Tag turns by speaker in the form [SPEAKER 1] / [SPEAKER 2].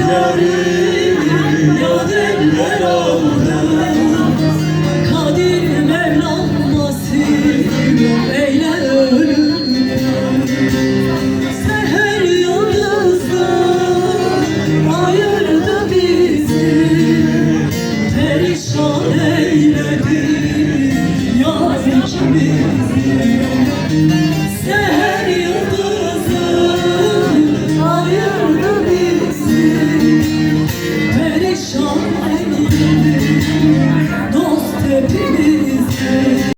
[SPEAKER 1] yarim yad eller aldım Kadir Mevlam Seher yıldızı ayırdı bizi Perişan eyledi yaz ikimizi Sean.